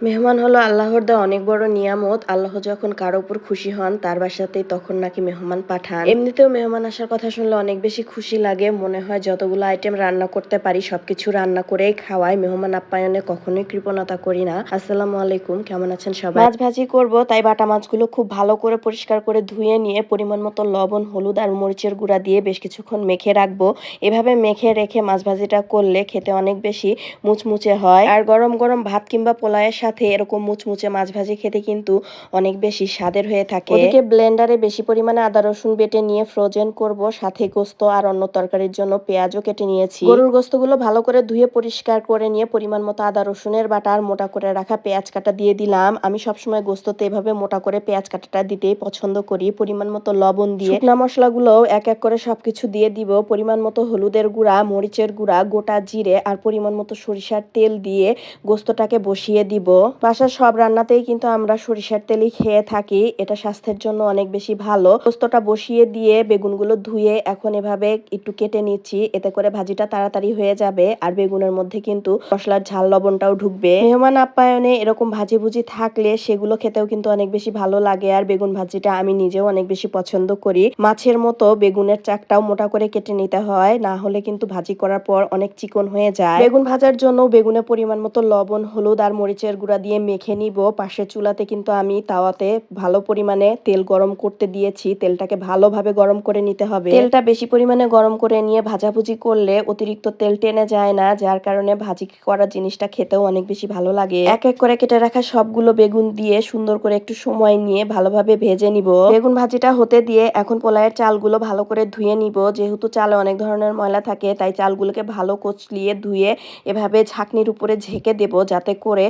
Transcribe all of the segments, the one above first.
মেহমান হলো আল্লাহর দেওয়া অনেক বড় নিয়ামত। আল্লাহ যখন কারও উপর খুশি হন, তার বাসাতেই তখন নাকি মেহমান পাঠান। এমনিতেও মেহমান আসার কথা শুনলে অনেক বেশি খুশি লাগে। মনে হয় যতগুলো আইটেম রান্না করতে পারি, সবকিছু রান্না করেই খাওয়াই। মেহমান আপ্যায়নে কখনোই কৃপণতা করি না। আসসালামু আলাইকুম, কেমন আছেন সবাই? মাছ ভাজি করব, তাই বাটা মাছগুলো খুব ভালো করে পরিষ্কার করে ধুয়ে নিয়ে পরিমাণ মতো লবণ, হলুদ আর মরিচের গুঁড়া দিয়ে বেশ কিছুক্ষণ মেখে রাখব। এভাবে মেখে রেখে মাছ ভাজিটা করলে খেতে অনেক বেশি মুচমুচে হয়। আর গরম গরম ভাত কিংবা পোলাওয়ের সাথে এরকম মুচমুচে মাছ ভাজি খেতে কিন্তু অনেক বেশি স্বাদের হয়ে থাকে। ওদিকে ব্লেন্ডারে বেশি পরিমাণে আদা রসুন বেটে নিয়ে ফ্রোজেন করব সাথে গোস্ত আর অন্য তরকারির জন্য পেঁয়াজও কেটে নিয়েছি। গরুর গোস্তগুলো ভালো করে ধুয়ে পরিষ্কার করে নিয়ে পরিমাণ মতো আদা রসুনের বাটা আর মোটা করে রাখা পেঁয়াজ কাটা দিয়ে দিলাম। আমি সবসময় গোস্ততে এভাবে মোটা করে পেঁয়াজ কাটাটা দিতেই পছন্দ করি। পরিমাণ মতো লবণ দিয়ে শুকনা মশলাগুলো এক এক করে সবকিছু দিয়ে দিব। পরিমাণ মতো হলুদের গুঁড়া মরিচের গুঁড়া গোটা জিরে আর পরিমাণ মতো সরিষার তেল দিয়ে গোস্তটাকে বসিয়ে দিব। বাসার সব রান্নাতেই কিন্তু আমরা সরিষার তেলই খেয়ে থাকি। এটা স্বাস্থ্যের জন্য অনেক বেশি ভালো। পোস্তটা বসিয়ে দিয়ে বেগুনগুলো ধুয়ে এখন এভাবে একটু কেটে নিচ্ছি। এতে করে ভাজিটা তাড়াতাড়ি হয়ে যাবে আর বেগুনের মধ্যে কিন্তু মশলার ঝাল লবণটাও ঢুকবে। মেহমান আপ্যায়নে এরকম ভাজি ভুজি থাকলে সেগুলো খেতেও কিন্তু অনেক বেশি ভালো লাগে আর বেগুন ভাজিটা আমি নিজেও অনেক বেশি পছন্দ করি। মাছের মতো বেগুনের চাকটাও মোটা করে কেটে নিতে হয়, না হলে কিন্তু ভাজি করার পর অনেক চিকন হয়ে যায়। বেগুন ভাজার জন্য বেগুনের পরিমাণ মতো লবণ, হলুদ আর মরিচের গুঁড়া দিয়ে মেখে নিব। পাশের চুলাতে কিন্তু আমি তাওয়াতে ভালো পরিমাণে তেল গরম করতে দিয়েছি। তেলটাকে ভালোভাবে গরম করে নিতে হবে। তেলটা বেশি পরিমাণে গরম করে নিয়ে ভাজাভুজি করলে অতিরিক্ত তেল টেনে যায় না, যার কারণে ভাজি করা জিনিসটা খেতেও অনেক বেশি ভালো লাগে। এক এক করে কেটে রাখা সবগুলো বেগুন দিয়ে সুন্দর করে একটু সময় নিয়ে ভালোভাবে ভেজে নিব। বেগুন ভাজিটা হতে দিয়ে এখন পোলায়ের চালগুলো ভালো করে ধুয়ে নিব। যেহেতু চালে অনেক ধরনের ময়লা থাকে, তাই চালগুলোকে ভালো কচলিয়ে ধুয়ে এভাবে ঝাঁকনির উপরে ঝেঁকে দেব, যাতে করে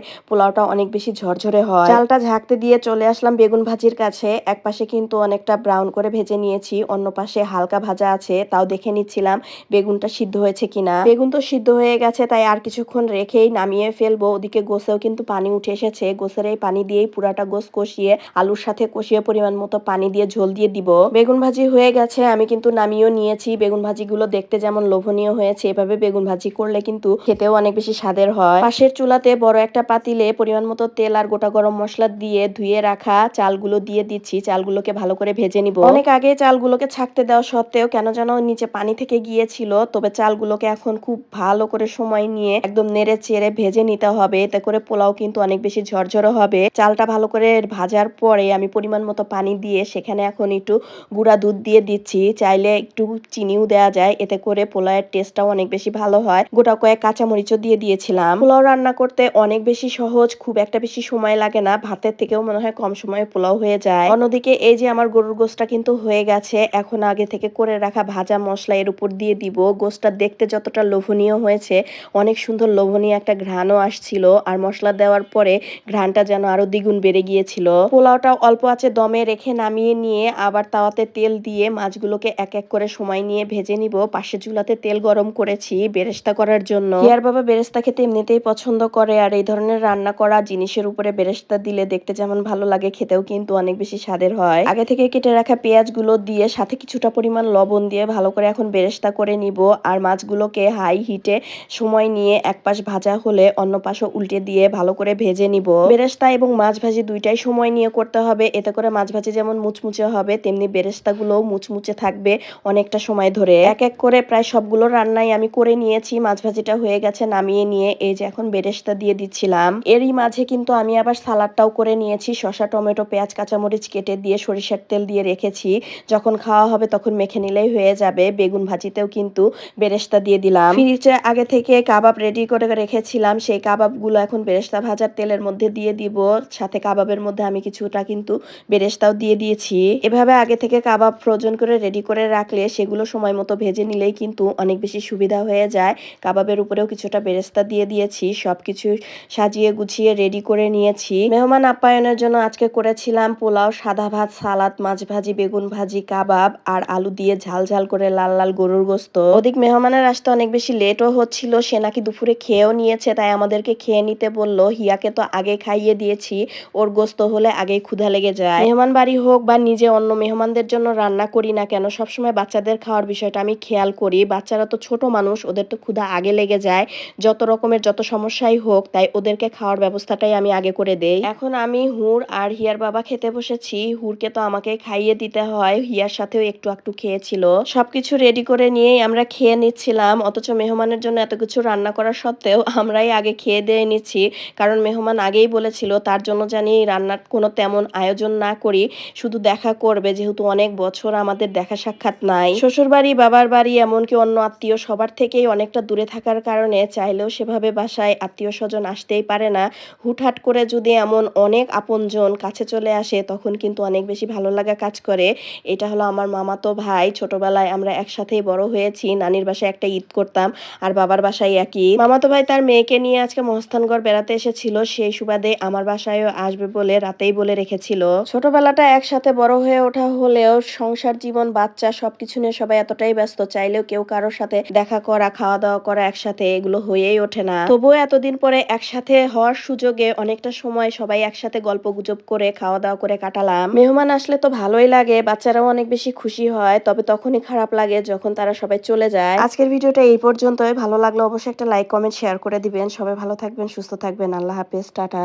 পোলাওটা অনেক বেশি ঝরঝরে হয়। চালটা ঝাঁকতে দিয়ে চলে আসলাম বেগুন ভাজির কাছে। এক পাশে কিন্তু অনেকটা ব্রাউন করে ভেজে নিয়েছি, অন্য পাশে হালকা ভাজা আছে, তাও দেখে নিচ্ছিলাম বেগুনটা সিদ্ধ হয়েছে কিনা। বেগুন তো সিদ্ধ হয়ে গেছে, তাই আর কিছুক্ষণ রেখেই নামিয়ে ফেলব। ওদিকে গোসেও কিন্তু পানি উঠে এসেছে, গোসের এই পানি দিয়েই পুরাটা গোস কষিয়ে, আলুর সাথে কষিয়ে পরিমাণ মতো পানি দিয়ে ঝোল দিয়ে দিব। বেগুন ভাজি হয়ে গেছে, আমি কিন্তু নামিয়েও নিয়েছি। বেগুন ভাজিগুলো দেখতে যেমন লোভনীয় হয়েছে, এভাবে বেগুন ভাজি করলে কিন্তু খেতেও অনেক বেশি স্বাদের হয়। পাশের চুলাতে বড় একটা পাতিলে পরিমাণ মতো তেল আর গোটা গরম মশলা দিয়ে ধুয়ে রাখা চালগুলো দিয়ে দিচ্ছি। চালগুলোকে ভালো করে ভেজে নিব। অনেক আগে চালগুলোকে ছাকতে দেওয়া সত্ত্বেও কেন যেন নিচে পানি থেকে গিয়েছিল, তবে চালগুলোকে এখন খুব ভালো করে সময় নিয়ে একদম নেড়ে চেড়ে ভেজে নিতে হবে। এতে করে পোলাও কিন্তু অনেক বেশি ঝরঝরে হবে। চালটা ভালো করে ভাজার পরে আমি পরিমাণ মতো পানি দিয়ে সেখানে এখন একটু গুঁড়া দুধ দিয়ে দিচ্ছি। চাইলে একটু চিনিও দেওয়া যায়। এতে করে পোলাওয়ের টেস্টটাও অনেক বেশি ভালো হয়। গোটা কয়েক কাঁচামরিচও দিয়ে দিয়েছিলাম। পোলাও রান্না করতে অনেক বেশি সহজ খুব একটা বেশি সময় লাগে না। ভাতের থেকেও মনে হয় কম সময়ে পোলাও হয়ে যায়। অন্যদিকে এই যে আমার গরুর গোসটা কিন্তু হয়ে গেছে, এখন আগে থেকে করে রাখা ভাজা মশলা এর উপর দিয়ে দিব। গোসটা দেখতে যতটা লোভনীয় হয়েছে, অনেক সুন্দর লোভনীয় একটা ঘ্রাণও আসছিল। আর মশলা দেওয়ার পরে ঘ্রাণটা যেন আরও দ্বিগুণ বেড়ে গিয়েছিল। পোলাওটা অল্প আছে দমে রেখে নামিয়ে নিয়ে আবার তাওয়াতে তেল দিয়ে মাছগুলোকে এক এক করে সময় নিয়ে ভেজে নিব। পাশে চুলাতে তেল গরম করেছি বেরেস্তা করার জন্য। ইয়ার বাবা বেরেস্তা খেতে এমনিতেই পছন্দ করে আর এই ধরনের রান্না করা জিনিসের উপরে বেরেস্তা দিলে দেখতে যেমন ভালো লাগে, খেতেও কিন্তু অনেক বেশি স্বাদের হয়। আগে থেকে কেটে রাখা পেঁয়াজগুলো দিয়ে সাথে কিছুটা পরিমাণ লবণ দিয়ে ভালো করে এখন বেরেস্তা করে নিব আর মাছগুলোকে হাই হিটে সময় নিয়ে এক পাশ ভাজা হলে অন্য পাশও উল্টে দিয়ে ভালো করে ভেজে নিব। বেরেস্তা এবং মাছ ভাজি দুইটাই সময় নিয়ে করতে হবে, এতে করে মাছ ভাজি যেমন মুচমুচে হবে, তেমনি বেরেস্তাগুলোও মুচমুচে থাকবে অনেকটা সময় ধরে। এক এক করে প্রায় সবগুলো রান্নাই আমি করে নিয়েছি, মাছ ভাজিটা হয়ে গেছে নামিয়ে নিয়ে এই যে এখন বেরেস্তা দিয়ে দিচ্ছিলাম। এরই মাঝে কিন্তু আমি আবার সালাডটাও করে নিয়েছি। শসা, টমেটো, পেঁয়াজ, কাঁচামরিচ কেটে দিয়ে সরিষার তেল দিয়ে রেখেছি। যখন খাওয়া হবে তখন মেখে নিলেই হয়ে যাবে। বেগুন ভাজিতেও কিন্তু বেরেস্তা দিয়ে দিলাম। ফ্রিজে আগে থেকে কাবাব রেডি করে রেখেছিলাম। সেই কাবাবগুলো এখন বেরেস্তা ভাজার তেলের মধ্যে দিয়ে দিব। সাথে কাবাবের মধ্যে আমি কিছুটা কিন্তু বেরেস্তাও দিয়ে দিয়েছি। এভাবে আগে থেকে কাবাব ফ্রোজন করে রেডি করে রাখলে সেগুলো সময় মতো ভেজে নিলেই কিন্তু অনেক বেশি সুবিধা হয়ে যায়। কাবাবের উপরেও কিছুটা বেরেস্তা দিয়ে দিয়েছি। সব কিছু সাজিয়ে গুছিয়ে রেডি করে নিয়েছি। মেহমান আপ্যায়নের জন্য আজকে করেছিলাম পোলাও, সাদা ভাত, সালাদ, মাছ ভাজি, বেগুন ভাজি, কাবাব আর আলু দিয়ে ঝাল ঝাল করে লাল লাল গরুর গোস্ত। ওদিক মেহমানের আসতে অনেক বেশি লেটও হচ্ছিল, সে নাকি দুপুরে খেয়েও নিয়েছে, তাই আমাদেরকে খেয়ে নিতে বলল, হিয়াকে তো আগে খাইয়ে দিয়েছি, ওর গোস্ত হলে আগেই ক্ষুধা লেগে যায়। মেহমান বাড়ি হোক বা নিজে অন্য মেহমানদের জন্য রান্না করি না কেন, সবসময় বাচ্চাদের খাওয়ার বিষয়টা আমি খেয়াল করি, বাচ্চারা তো ছোট মানুষ, ওদের তো ক্ষুধা আগে লেগে যায়, যত রকমের যত সমস্যাই হোক, তাই ওদেরকে খাওয়ার খাওয়ার ব্যবস্থাটাই আমি আগে করে দেই। এখন আমি হুর আর হিয়ার বাবা খেতে বসেছি। হুরকে তো আমাকে খাইয়ে দিতে হয়। হিয়ার সাথেও একটু একটু খেয়েছিল। সবকিছু রেডি করে নিয়েই আমরা খেয়ে নিচ্ছিলাম। অথচ মেহমানের জন্য এত কিছু রান্না করা সত্ত্বেও আমরাই আগে খেয়ে দিয়ে নিচ্ছি। কারণ মেহমান আগেই বলেছিল, তার জন্য জানি রান্নার কোনো তেমন আয়োজন না করি। শুধু দেখা করবে। যেহেতু অনেক বছর আমাদের দেখা সাক্ষাৎ নাই। শ্বশুর বাড়ি বাবার বাড়ি, এমনকি অন্য আত্মীয় সবার থেকেই অনেকটা দূরে থাকার কারণে চাইলেও সেভাবে বাসায় আত্মীয় স্বজন আসতেই পারে না। হুটহাট করে যদি এমন অনেক আপনজন কাছে চলে আসে, তখন কিন্তু অনেক বেশি ভালো লাগা কাজ করে। এটা হলো আমার মামাতো ভাই। ছোটবেলায় আমরা একসাথেই বড় হয়েছি। নানির বাসায় একটা ঈদ করতাম। আর বাবার বাসায় একই। মামাতো ভাই তার মেয়েকে নিয়ে আজকে মহস্থানগড় বেড়াতে এসেছিল। সেই সুবাদে আমার বাসায়ও আসবে বলে রাতেই বলে রেখেছিল। ছোটবেলাটা একসাথে বড় হয়ে ওঠা হলেও সংসার জীবন, বাচ্চা সবকিছু নিয়ে সবাই এতটাই ব্যস্ত। চাইলেও কেউ কারোর সাথে দেখা করা, খাওয়া দাওয়া করা একসাথে এগুলো হয়েই ওঠে না। তবুও এতদিন পরে একসাথে হওয়ার সুযোগে অনেকটা সময় সবাই একসাথে গল্প গুজব করে, খাওয়া দাওয়া করে কাটালাম। মেহমান আসলে তো ভালোই লাগে, বাচ্চারাও অনেক বেশি খুশি হয়, তবে তখনই খারাপ লাগে যখন তারা সবাই চলে যায়। আজকের ভিডিওটা এই পর্যন্তই। ভালো লাগলে অবশ্যই একটা লাইক, কমেন্ট, শেয়ার করে দিবেন। সবাই ভালো থাকবেন, সুস্থ থাকবেন। আল্লাহ হাফেজ। টাটা।